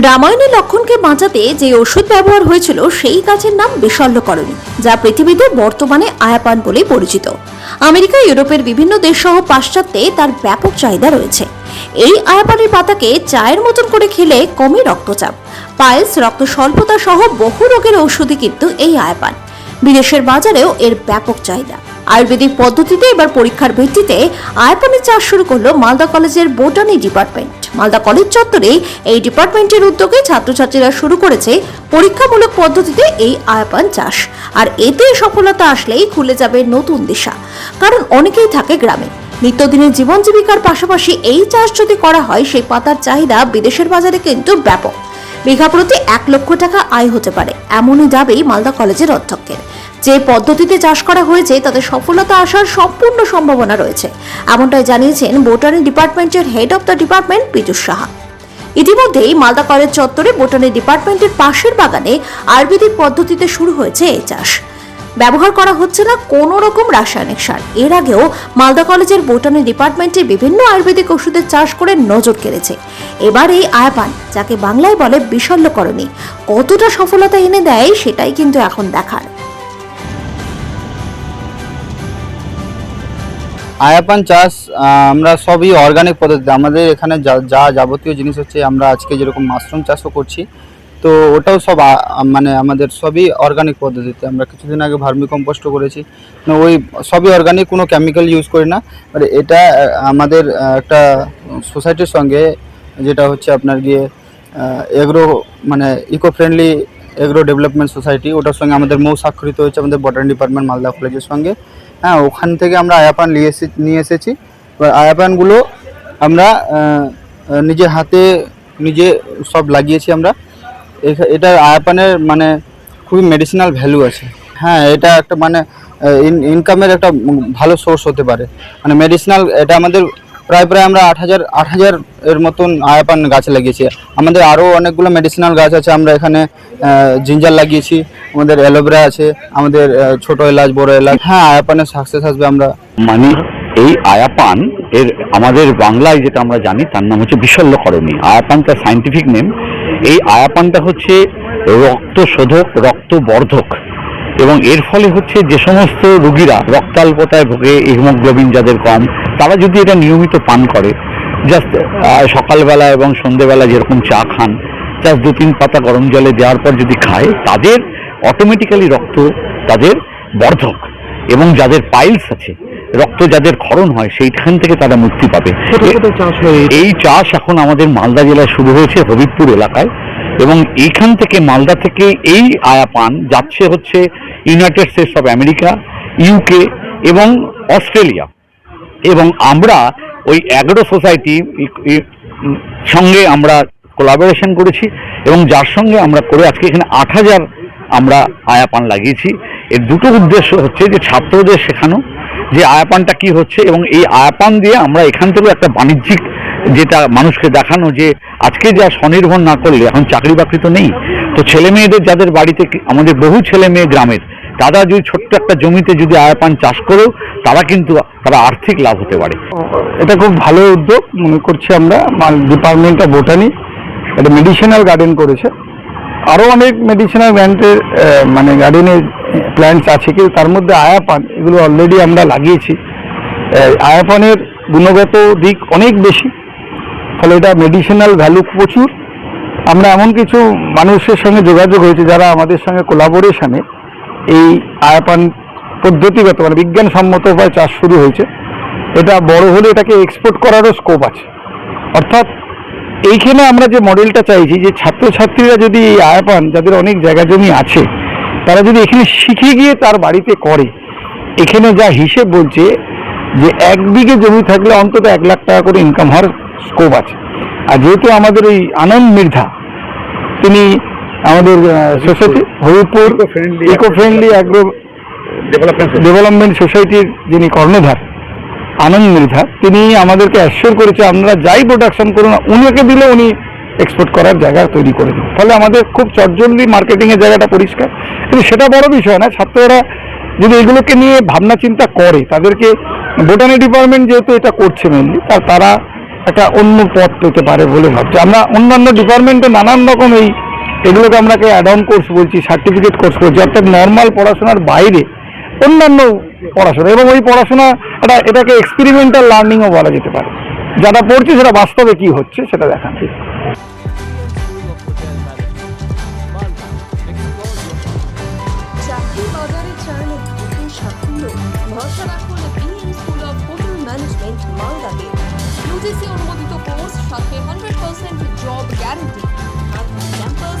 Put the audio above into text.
রামায়ণে লক্ষণকে বাঁচাতে যে ওষুধ ব্যবহার হয়েছিল, সেই গাছের নাম বিশল্যকরণী যা পৃথিবীতে বর্তমানে আয়াপান বলেই পরিচিত। আমেরিকা, ইউরোপের বিভিন্ন দেশ সহ পাশ্চাত্যে তার ব্যাপক চাহিদা রয়েছে। এই আয়াপানের পাতাকে চায়ের মতন করে খেলে কমে রক্তচাপ। পায়েস রক্ত স্বল্পতা সহ বহু রোগের ঔষধি কিন্তু এই আয়াপান। বিদেশের বাজারেও এর ব্যাপক চাহিদা। আয়ুর্বেদিক পদ্ধতিতে এবার পরীক্ষার ভিত্তিতে আয়াপানের চাষ শুরু করল মালদা কলেজের বোটানি ডিপার্টমেন্ট। মালদা কলেজ চত্বরে এই ডিপার্টমেন্টের উদ্যোগে ছাত্রছাত্রীরা শুরু করেছে পরীক্ষামূলক পদ্ধতিতে এই আয়াপান চাষ। আর এতে সফলতা আসলেই খুলে যাবে নতুন দিশা। কারণ অনেকেই থাকে গ্রামে। নিত্যদিনের জীবন জীবিকার পাশাপাশি এই চাষ যদি করা হয়, সেই পাতার চাহিদা বিদেশের বাজারে কিন্তু ব্যাপক। বিঘা প্রতি এক লক্ষ টাকা আয় হতে পারে। এমনই দাবি মালদা কলেজের অধ্যক্ষের। যে পদ্ধতিতে চাষ করা হয়েছে, তাতে সফলতা আসার সম্পূর্ণ সম্ভাবনা রয়েছে। এমনটাই জানিয়েছেন বোটানি ডিপার্টমেন্টের head of the department Piyush Saha. ইতিমধ্যেই মালদা কলেজ চত্বরে বোটানি ডিপার্টমেন্টের পাশের বাগানে আয়ুর্বেদিক পদ্ধতিতে শুরু হয়েছে এই চাষ। ব্যবহার করা হচ্ছে না কোনো রকম রাসায়নিক সার। এর আগেও মালদা কলেজের বোটানি ডিপার্টমেন্টে বিভিন্ন আয়ুর্বেদিক ওষুধের চাষ করে নজর কেড়েছে। এবার এই আয়াপান, যাকে বাংলায় বলে বিশল্যকরণী কতটা সফলতা এনে দেয় সেটাই কিন্তু এখন দেখার। আয়াপান চাষ আমরা সবই অর্গানিক পদ্ধতিতে, আমাদের এখানে যা যা যাবতীয় জিনিস হচ্ছে আমরা আজকে যেরকম মাশরুম চাষও করছি তো ওটাও সব মানে আমাদের সবই অর্গানিক পদ্ধতিতে। আমরা কিছুদিন আগে ভার্মি কম্পোস্টও করেছি ওই সবই অর্গানিক কোনো কেমিক্যাল ইউজ করি না। মানে এটা আমাদের একটা সোসাইটির সঙ্গে যেটা হচ্ছে আপনার গিয়ে এগ্রো মানে eco friendly agro development society ওটার সঙ্গে আমাদের মৌ স্বাক্ষরিত হয়েছে আমাদের বটানি ডিপার্টমেন্ট মালদা কলেজের সঙ্গে। হ্যাঁ ওখান থেকে আমরা আয়াপান নিয়ে এসে, নিয়ে এসেছি। এবার আয়াপানগুলো আমরা নিজের হাতে, নিজে সব লাগিয়েছি আমরা। এটা আয়াপানের মানে খুবই মেডিসিনাল ভ্যালু আছে। হ্যাঁ এটা একটা মানে ইনকামের একটা ভালো সোর্স হতে পারে। মানে মেডিসিনাল এটা আমাদের প্রায় প্রায় আমরা আট হাজার আট হাজার এর মতন আয়াপান গাছ লাগিয়েছি। আমাদের আরও অনেকগুলো মেডিসিনাল গাছ আছে, আমরা এখানে জিঞ্জার লাগিয়েছি, আমাদের অ্যালোভেরা আছে, আমাদের ছোট এলাচ, বড় এলাচ। হ্যাঁ আয়াপানের সাকসেস আসবে আমরা। মানে এই আয়াপান এর, আমাদের বাংলায় যেটা আমরা জানি, তার নাম হচ্ছে বিশল্যকরণী আয়াপান তার সাইন্টিফিক নেম এই আয়াপানটা হচ্ছে রক্ত শোধক রক্ত বর্ধক এবং এর ফলে হচ্ছে যে সমস্ত রুগীরা রক্তাল্পতায় ভোগে, হিমোগ্লোবিন যাদের কম, তারা যদি এটা নিয়মিত পান করে জাস্ট সকালবেলা এবং সন্ধেবেলা যেরকম চা খান জাস্ট দু তিন পাতা গরম জলে দেওয়ার পর যদি খায়, তাদের অটোমেটিক্যালি রক্ত তাদের বর্ধক। এবং যাদের পাইলস আছে রক্ত যাদের ক্ষরণ হয় সেইখান থেকে তারা মুক্তি পাবে। এই চাষ এখন আমাদের মালদা জেলায় শুরু হয়েছে হবিবপুর এলাকায়। এবং এইখান থেকে মালদা থেকে এই আয়া পান যাচ্ছে হচ্ছে United States of America UK এবং অস্ট্রেলিয়া এবং আমরা ওই অ্যাগ্রো সোসাইটি সঙ্গে আমরা কোলাবোরেশন করেছি এবং যার সঙ্গে আমরা করে আজকে এখানে আট হাজার আমরা আয়াপান লাগিয়েছি। এর দুটো উদ্দেশ্য হচ্ছে যে ছাত্রদের শেখানো যে আয়াপানটা কি হচ্ছে এবং এই আয়াপান দিয়ে আমরা এখান থেকে একটা বাণিজ্যিক যেটা মানুষকে দেখানো যে আজকে যা স্বনির্ভর না করলে, এখন চাকরি বাকরি তো নেই। তো ছেলে মেয়েদের যাদের বাড়িতে আমাদের বহু ছেলে মেয়ে গ্রামের, তারা যদি ছোট্ট একটা জমিতে যদি আয়াপান চাষ করেও, তারা কিন্তু তারা আর্থিক লাভ হতে পারে। এটা খুব ভালো উদ্যোগ মনে করছি আমরা। ডিপার্টমেন্ট অফ বোটানি একটা মেডিসিনাল গার্ডেন করেছে। আরও অনেক মেডিসিনাল গ্যান্টের মানে গার্ডেনের প্ল্যান্টস আছে, কিন্তু তার মধ্যে আয়াপান, এগুলো অলরেডি আমরা লাগিয়েছি। আয়াপানের গুণগত দিক অনেক বেশি, ফলে এটা মেডিসিনাল ভ্যালু প্রচুর। আমরা এমন কিছু মানুষের সঙ্গে যোগাযোগ হয়েছে যারা আমাদের সঙ্গে কোলাবোরেশনে এই আয়াপান পদ্ধতিগত মানে বিজ্ঞানসম্মত উপায় চাষ শুরু হয়েছে। এটা বড় হলে এটাকে এক্সপোর্ট করারও স্কোপ আছে। অর্থাৎ এইখানে আমরা যে মডেলটা চাইছি যে ছাত্রছাত্রীরা যদি এই আয়াপান যাদের অনেক জায়গা জমি আছে তারা যদি এখানে শিখে গিয়ে তার বাড়িতে করে এখানে যা হিসেব বলছে যে এক বিঘে জমি থাকলে অন্তত এক লাখ টাকা করে ইনকাম হওয়ার স্কোপ আছে। আর যেহেতু আমাদের ওই আনন্দ মৃধা তিনি আমাদের society Haripur eco friendly agro development সোসাইটির যিনি কর্ণধার আনন্দ মৃধা তিনি আমাদেরকে অ্যাসিওর করেছে, আমরা যাই প্রোডাকশন করুন, উনিকে দিলে উনি এক্সপোর্ট করার জায়গা তৈরি করে দিন ফলে আমাদের খুব চটজলদি মার্কেটিংয়ের জায়গাটা পরিষ্কার। কিন্তু সেটা বড় বিষয় না, ছাত্ররা যদি এগুলোকে নিয়ে ভাবনা চিন্তা করে, তাদেরকে বোটানি ডিপার্টমেন্ট যেহেতু এটা করছে মেনলি তার তারা একটা অন্য পথ পেতে পারে বলে ভাবছে। আমরা অন্যান্য ডিপার্টমেন্টে নানান রকম এই, এগুলোকে আমরাকে অ্যাড অন কোর্স বলছি সার্টিফিকেট কোর্স বলছি। অর্থাৎ নর্মাল পড়াশোনার বাইরে অন্যান্য পড়াশোনা এবং ওই পড়াশোনা এটা এটাকে এক্সপেরিমেন্টাল লার্নিংও বলা যেতে পারে। যারা পড়ছে সেটা বাস্তবে কি হচ্ছে সেটা ইউজিসি অনুমোদিত কোর্স সাথে hundred percent job guarantee campus